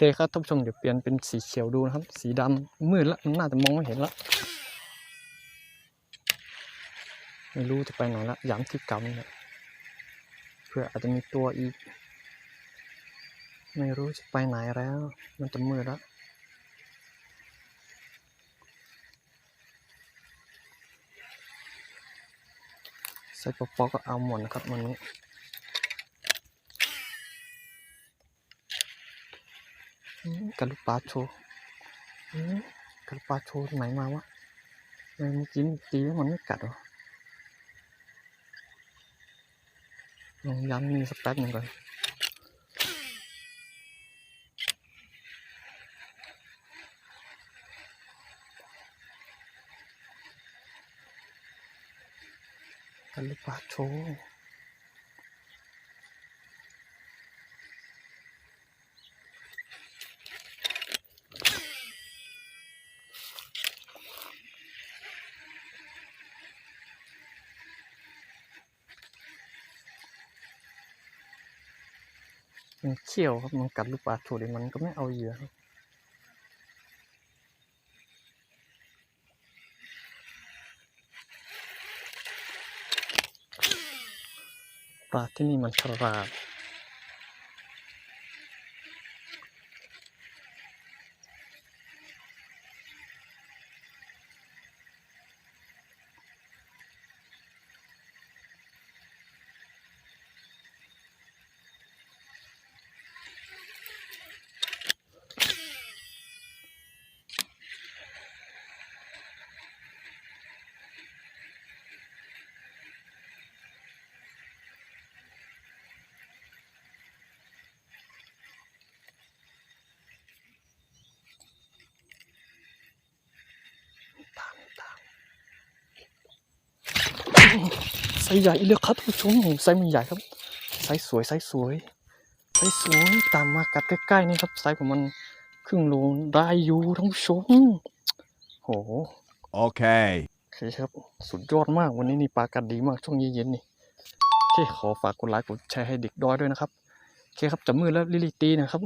เคครับท่านผู้ชมเดี๋ยวเปลี่ยนเป็นสีเขียวดูนะครับ สีดำมืดละมันน่าจะมองไม่เห็นละไม่รู้จะไปไหนละย้ำที่เก่านี่แหละเพื่ออาจจะมีตัวอีก ไม่รู้จะไปไหนแล้ว มันจะมืดละใส่ปอปอก็เอาหมดนะครับวันนี้ อืม กระลูกปลาโชว์อืมกระลูกปลาโชว์ไหนมาวะทำไมเมื่อกี้มันตีแล้วมันไม่กัดวะลองย้ำนี่สักแป๊บหนึ่งก่อนกระลูกปลาโชว์ มันเขี้ยวครับมันกัดลูกปลาโชว์เดี๋ยมันก็ไม่เอาเหยื่อครับปลาที่นี่มันฉลาด ไซส์ใหญ่เลยครับท่านผู้ชมไซส์มันใหญ่ครับไซส์สวยไซส์สวยไซส์สวยตามมากัดใกล้ๆนี่ครับไซส์ของมันครึ่งโลได้อยู่ท่านผู้ชมโห Okay. โอเคครับสุดยอดมากวันนี้นี่ปลากัดดีมากช่วงเย็นๆนี่โอเคขอฝากกดไลค์กดแชร์ให้เด็กดอยด้วยนะครับโอเคครับจับมือแล้วลิลิตีนะครับ